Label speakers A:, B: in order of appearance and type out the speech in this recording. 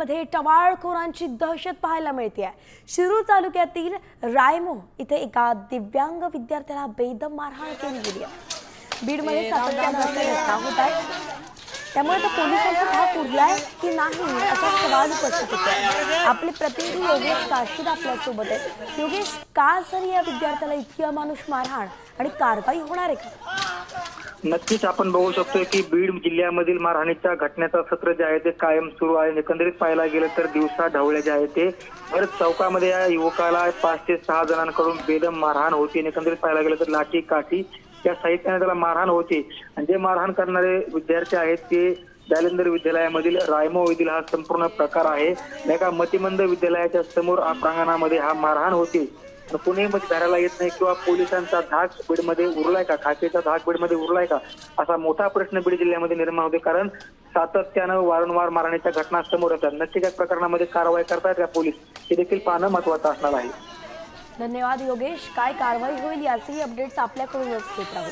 A: बीडमध्ये टवाळखोरांची दहशत पाहायला मिळते शिरूर तालुक्यातील रायमो इथे एका दिव्यांग विद्यार्थ्याला बेदम मारहाण केली गेली आहे. बीडमध्ये सातत्यानं घटना होत त्यामुळे आता पोलिसांचा धाक उरलाय की नाही असा सवाल उपस्थित होतोय. आपले प्रतिनिधी योगेश काशीद आपल्यासोबत आहेत. योगेश का झाली या विद्यार्थ्याला इतकी अमानुष मारहाण आणि कारवाई होणार आहे का?
B: नक्कीच आपण बघू शकतोय की बीड जिल्ह्यामधील मारहाणीच्या घटनेचं सत्र जे आहे ते कायम सुरू आहे. एकंदरीत पाहायला गेलं तर दिवसा ढवळे जे आहे ते भर चौकामध्ये या युवकाला पाच ते सहा जणांकडून बेदम मारहाण होती. आणि एकंदरीत पाहायला गेलं तर लाठी काठी या साहित्याने त्याला मारहाण होती. आणि जे मारहाण करणारे विद्यार्थी आहेत ते जालंधर विद्यालयामधील रायमो येथील हा संपूर्ण प्रकार आहे. एका मतिमंद विद्यालयाच्या समोर प्रांगणामध्ये हा मारहाण होती. पण मध्ये धरायला येत नाही किंवा पोलिसांचा धाक बीडमध्ये उरलाय का? खाकेचा धाक बीडमध्ये उरलाय का? असा मोठा प्रश्न बीड जिल्ह्यामध्ये निर्माण होते. कारण सातत्यानं वारंवार मारण्याच्या घटना समोर येतात. नक्की या प्रकरणामध्ये कारवाई करतायत का पोलीस? हे देखील पाहणं महत्वाचं असणार आहे.
A: धन्यवाद योगेश. काय कारवाई होईल याचेही अपडेट्स आपल्याकडूनच घेत राहू.